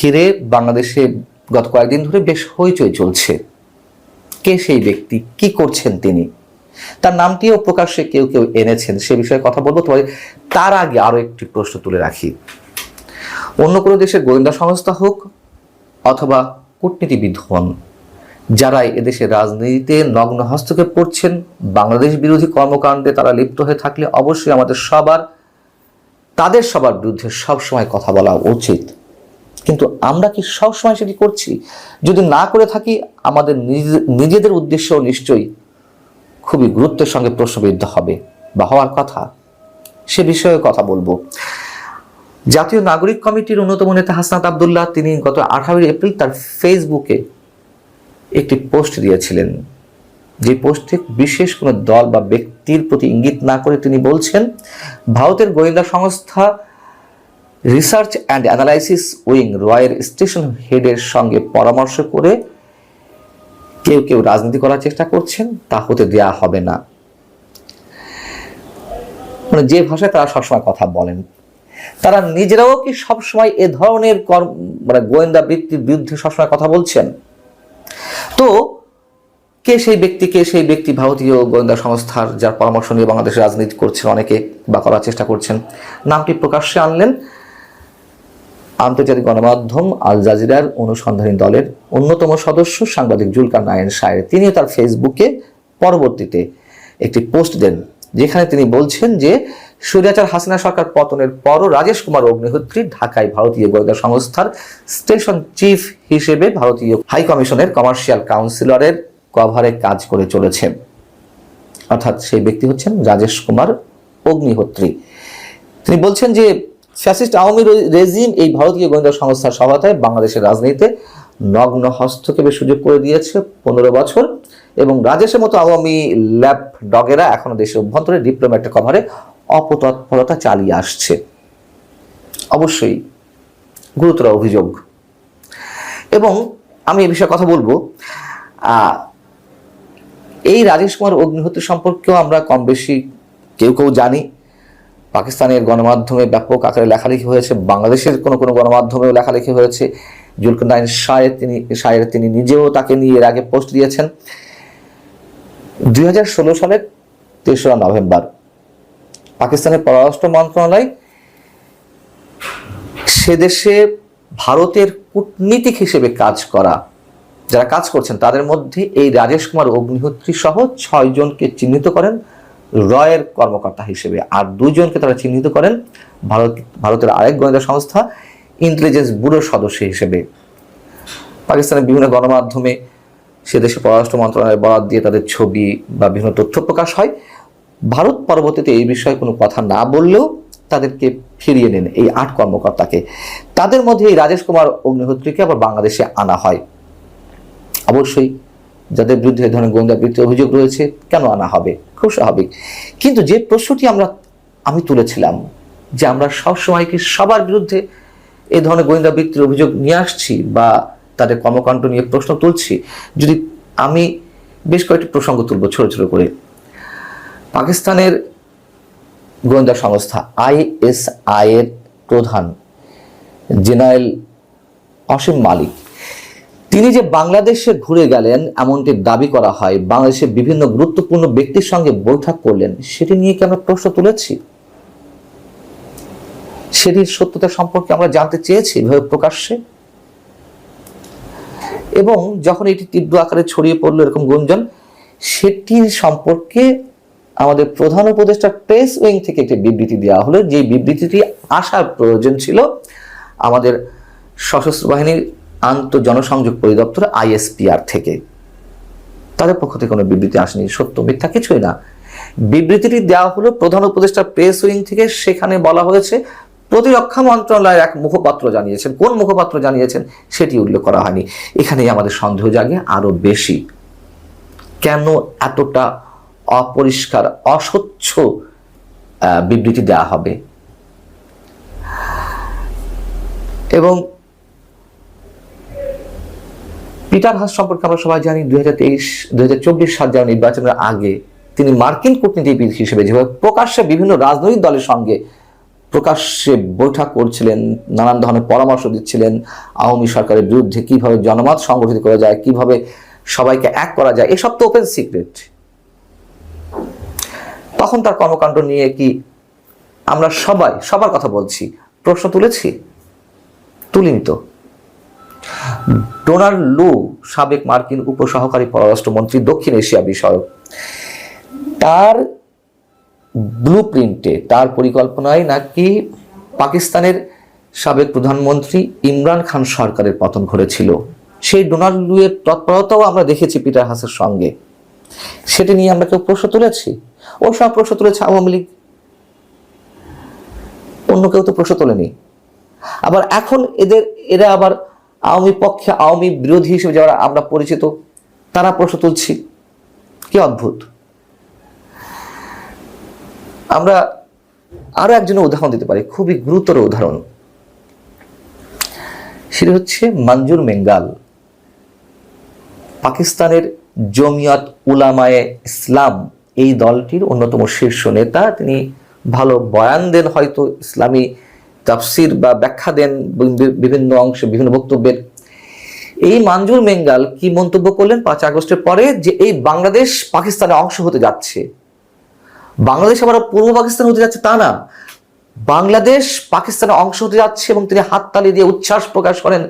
ঘিরে বাংলাদেশে গত কয়েকদিন ধরে বেশ হইচই চলছে। কে সেই ব্যক্তি? কি করছেন তিনি? তার নামটিও প্রকাশ্যে কেউ কেউ এনেছেন, সে বিষয়ে কথা বলব, তবে তার আগে আরও একটি প্রশ্ন তুলে রাখি। অন্য কোনো দেশের গোয়েন্দা সংস্থা হোক অথবা কূটনীতিবিদ হন যারা এদেশের রাজনীতিতে নগ্ন হস্তক্ষেপ করছেন, বাংলাদেশ বিরোধী কর্মকাণ্ডে তারা লিপ্ত হয়ে থাকলে অবশ্যই আমাদের সবার, তাদের সবার বিরুদ্ধে সবসময় কথা বলা উচিত। কিন্তু আমরা কি সবসময় সেটি করছি? যদি না করে থাকি, আমাদের নিজে- নিজেদের উদ্দেশ্য নিশ্চয়ই খুবই গুরুত্বের সঙ্গে প্রশ্নবিদ্ধ হবে বা হওয়ার কথা। সে বিষয়ে কথা বলব। জাতীয় নাগরিক কমিটির অন্যতম নেতা হাসনাত আবদুল্লাহ, তিনি গত আঠারোই এপ্রিল তার ফেসবুকে একটি পোস্ট দিয়েছিলেন। যে পোস্টে বিশেষ কোনো দল বা ব্যক্তির প্রতি ইঙ্গিত না করে তিনি বলছেন, ভারতের গোয়েন্দা সংস্থা রিসার্চ অ্যান্ড অ্যানালাইসিস উইং রয়ের স্টেশন হেডের সঙ্গে পরামর্শ করে কেউ কেউ রাজনীতি করার চেষ্টা করছেন, তা হতে দেয়া হবে না। মানে যে ভাষায় তারা সবসময় কথা বলেন। তারা নিজেরাও কি সবসময় এ ধরনের কর্ম মানে গোয়েন্দা বৃত্তির বিরুদ্ধে সবসময় কথা বলছেন? তো কে সেই ব্যক্তি, কে সেই ব্যক্তি ভারতীয় গোয়েন্দা সংস্থার যার পরামর্শ নিয়ে বাংলাদেশে রাজনীতি করছেন অনেকে বা করার চেষ্টা করছেন? নামটি প্রকাশ্যে আনলেন। আন্তর্জাতিক গণমাধ্যম আল জাজিরার অনুসন্ধানী দলের অন্যতম সদস্য সাংবাদিক জুলকার নায়ন সায়ের তিনি তার ফেসবুকে পরবর্তীতে একটি পোস্ট দেন, যেখানে তিনি বলছেন যে স্বৈরাচার হাসিনা সরকার পতনের পরও রাজেশ কুমার অগ্নিহোত্রী ঢাকায় ভারতীয় গোয়েন্দা সংস্থার স্টেশন চিফ হিসেবে ভারতীয় হাই কমিশনের কমার্শিয়াল কাউন্সিলরের কভারে কাজ করে চলেছেন অর্থাৎ সেই ব্যক্তি হচ্ছেন রাজেশ কুমার অগ্নিহোত্রী। তিনি বলছেন যে ফ্যাসিস্ট আওয়ামী রেজিম এই ভারতীয় গোয়েন্দা সংস্থার সহায়তায় বাংলাদেশের রাজনীতিতে নগ্ন হস্তক্ষেপের সুযোগ করে দিয়েছে পনেরো বছর এবং রাজেশের মতো আওয়ামী ল্যাব ডগেরা এখনও দেশের অভ্যন্তরে ডিপ্লোম্যাটের কভারে অপতৎপরতা চালিয়ে আসছে। অবশ্যই গুরুতর অভিযোগ। এবং আমি এ বিষয়ে কথা বলব এই রাজেশ কুমার অগ্নিহোত্রী সম্পর্কেও আমরা কম বেশি কেউ কেউ জানি। পাকিস্তানের গণমাধ্যমে ব্যাপক আকারে লেখালেখি হয়েছে। বাংলাদেশের কোনো কোনো গণমাধ্যমেও লেখালেখি হয়েছে। জুলকার নাইন শায়ের তিনি শায়ের তিনি নিজেও তাকে নিয়ে এর আগে পোস্ট দিয়েছেন। দুই হাজার ষোলো সালের তেসরা নভেম্বর, পাকিস্তানের পররাষ্ট্র মন্ত্রণালয় সে দেশে ভারতের কূটনীতিক হিসেবে কাজ করা, যারা কাজ করছেন, তাদের মধ্যে এই রাজেশ কুমার অগ্নিহোত্রী সহ ছয় জনকে চিহ্নিত করেন। রয়ের কর্মকর্তা হিসেবে। আর দুজনকে তারা চিহ্নিত করেন ভারত, ভারতের আরেক গোয়েন্দা সংস্থা ইন্টেলিজেন্স ব্যুরোর সদস্য হিসেবে। পাকিস্তানের বিভিন্ন গণমাধ্যমে সে দেশে পররাষ্ট্র মন্ত্রণালয়ের বরাদ দিয়ে তাদের ছবি বা বিভিন্ন তথ্য প্রকাশ হয়। ভারত পরবর্তীতে এই বিষয়ে কোনো কথা না বললেও তাদেরকে ফিরিয়ে নেন এই আট কর্মকর্তাকে। তাদের মধ্যে এই রাজেশ কুমার অগ্নিহোত্রীকে আবার বাংলাদেশে আনা হয়। অবশ্যই যাদের বিরুদ্ধে ধরনের গোয়েন্দা বৃত্তির অভিযোগ রয়েছে, কেন আনা হবে? খুব স্বাভাবিক। কিন্তু যে প্রশ্নটি আমরা, আমি তুলেছিলাম, যে আমরা সবসময় কি সবার বিরুদ্ধে এই ধরনের গোয়েন্দা বৃত্তির অভিযোগ নিয়ে আসছি বা তাদের কর্মকাণ্ড নিয়ে প্রশ্ন তুলছি, যদি আমি বেশ কয়েকটি প্রসঙ্গ তুলব ছোট ছোট করে। পাকিস্তানের গোয়েন্দা সংস্থা আইএসআই এর প্রধান জেনারেল অসীম মালিক তিনি যে বাংলাদেশে ঘুরে গেলেন, এমনটি দাবি করা হয়। বাংলাদেশের বিভিন্ন গুরুত্বপূর্ণ ব্যক্তির সঙ্গে বৈঠক করলেন। সেটি নিয়ে কি আমরা প্রশ্ন তুলেছি? সেটির সত্যতা সম্পর্কে আমরা জানতে চেয়েছি এভাবে প্রকাশ্যে। এবং যখন এটি তীব্র আকারে ছড়িয়ে পড়ল এরকম গুঞ্জন সেটির সম্পর্কে আমাদের প্রধান উপদেষ্টা প্রেস উইং থেকে একটি বিবৃতি দেওয়া হলো। যে বিবৃতিটি আসার প্রয়োজন ছিল আমাদের সশস্ত্র বাহিনীর আন্তঃ জনসংযোগ পরিদপ্তর আইএসপিআর থেকে। তাদের পক্ষ থেকে কোনো বিবৃতি আসেনি। সত্য, মিথ্যা কিছুই না। বিবৃতিটি দেওয়া হলো প্রধান উপদেষ্টা প্রেস উইং থেকে। সেখানে বলা হয়েছে, প্রতিরক্ষা মন্ত্রণালয়ের এক মুখপাত্র জানিয়েছেন। কোন মুখপাত্র জানিয়েছেন সেটি উল্লেখ করা হয়নি। এখানেই আমাদের সন্দেহ জাগে আরও বেশি। কেন এতটা অপরিষ্কার, অস্বচ্ছ বিবৃতি দেওয়া হবে? এবং পিটার হাস সম্পর্কে আমরা সবাই জানি, দুই হাজার তেইশ, দুই হাজার সাল যাওয়া নির্বাচনের আগে তিনি মার্কিন কূটনীতিবিদ হিসেবে যেভাবে প্রকাশ্যে বিভিন্ন রাজনৈতিক দলের সঙ্গে প্রকাশ্যে বৈঠক করছিলেন, নানান ধরনের পরামর্শ দিচ্ছিলেন, আওয়ামী সরকারের বিরুদ্ধে কীভাবে জনমত সংগঠিত করা যায়, কীভাবে সবাইকে এক করা যায়, এসব তো ওপেন সিক্রেট তখন তার কর্মকাণ্ড নিয়ে কি আমরা সবাই, সবার কথা বলছি, প্রশ্ন তুলেছি? তুলিনি তো। ডোনাল্ড লু, সাবেক মার্কিন উপসহকারী পররাষ্ট্রমন্ত্রী, দক্ষিণ এশিয়া বিষয়ক। তার ব্লু প্রিন্টে তার পরিকল্পনায় নাকি পাকিস্তানের সাবেক প্রধানমন্ত্রী ইমরান খান সরকারের পতন ঘটেছিল। সেই ডোনাল্ড লুয়ের তৎপরতাও আমরা দেখেছি পিটার হাসের সঙ্গে। সেটি নিয়ে আমরা কেউ প্রশ্ন তুলেছি? ও সব প্রশ্ন তুলেছে আওয়ামী লীগ। অন্য কেউ তো প্রশ্ন তোলেনি। আবার এখন এদের, এরা আবার আওয়ামী পক্ষে আওয়ামী বিরোধী হিসেবে যারা আমরা পরিচিত, তারা প্রশ্ন তুলছি, কি অদ্ভুত। আমরা আরও একজনের উদাহরণ দিতে পারি, খুবই গুরুতর উদাহরণ। সেটা হচ্ছে মঞ্জুর মেঙ্গাল, পাকিস্তানের জমিয়ত উলামায়ে ইসলাম। এই দলটির অন্যতম শীর্ষ নেতা, তিনি ভালো বয়ান দেন হয়তো ইসলামী তাফসির বা ব্যাখ্যা দেন বিভিন্ন অংশে, বিভিন্ন বক্তব্যের। এই মানজুর মেঙ্গাল কি মন্তব্য করলেন পাঁচ আগস্টের পরে? যে এই বাংলাদেশ পাকিস্তানের অংশ হতে যাচ্ছে। বাংলাদেশ আবার পূর্ব পাকিস্তান হতে যাচ্ছে তা না। বাংলাদেশ পাকিস্তানের অংশ হতে যাচ্ছে এবং তিনি হাততালি দিয়ে উচ্ছ্বাস প্রকাশ করেন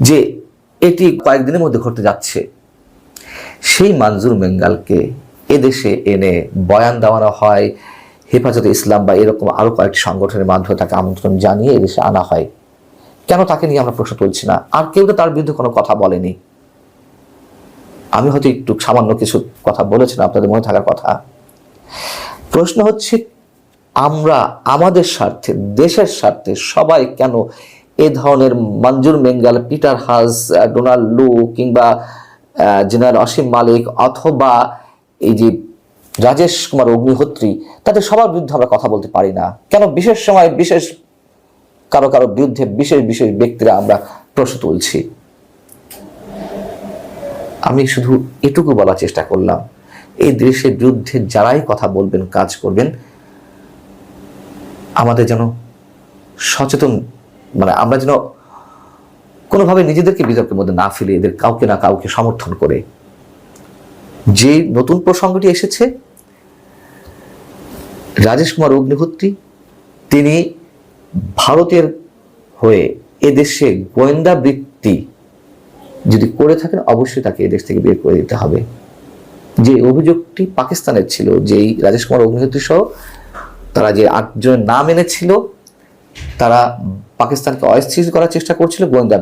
যে এটি কয়েকদিনের মধ্যে ঘটতে যাচ্ছে। সেই মানজুর মেঙ্গালকে এদেশে এনে বয়ান দেওয়ানো হয়। হেফাজতে ইসলাম বা এরকম আরও কয়েকটি সংগঠনের মাধ্যমে তাকে আমন্ত্রণ জানিয়ে এদেশে আনা হয়। কেন তাকে নিয়ে আমরা প্রশ্ন তুলছি না? আর কেউ তো তার বিরুদ্ধে কোনো কথা বলেনি। আমি হয়তো একটু সামান্য কিছু কথা বলেছিলাম আপনাদের মনে থাকার কথা। প্রশ্ন হচ্ছে, আমরা আমাদের স্বার্থে, দেশের স্বার্থে সবাই কেন এ ধরনের মঞ্জুর মেঙ্গাল, পিটার হাস, ডোনাল্ড লু কিংবা জেনারেল অসীম মালিক অথবা এই যে রাজেশ কুমার অগ্নিহোত্রী, তাদের সবার বিরুদ্ধে আমরা কথা বলতে পারি না। কেন বিশেষ সময় বিশেষ কারও কারও বিরুদ্ধে বিশেষ বিশেষ ব্যক্তিরা আমরা প্রশ্ন তুলছি। আমি শুধু এটুকু বলার চেষ্টা করলাম, এই দেশের বিরুদ্ধে যারাই কথা বলবেন, কাজ করবেন, আমাদের যেন সচেতন মানে আমরা যেন কোনোভাবে নিজেদেরকে বিতর্কের মধ্যে না ফেলে, এদের কাউকে না কাউকে সমর্থন করে। যে নতুন প্রসঙ্গটি এসেছে রাজেশ কুমার অগ্নিহোত্রী, তিনি ভারতের হয়ে এদেশে গোয়েন্দা বৃত্তি যদি করে থাকেন, অবশ্যই তাকে এদেশ থেকে বের করে দিতে হবে। যে অভিযোগটি পাকিস্তানের ছিল, যেই রাজেশ কুমার অগ্নিহোত্রী সহ তারা যে আটজনের নাম এনেছিল, তারা পাকিস্তানকে অস্থির করার চেষ্টা করছিল গোয়েন্দা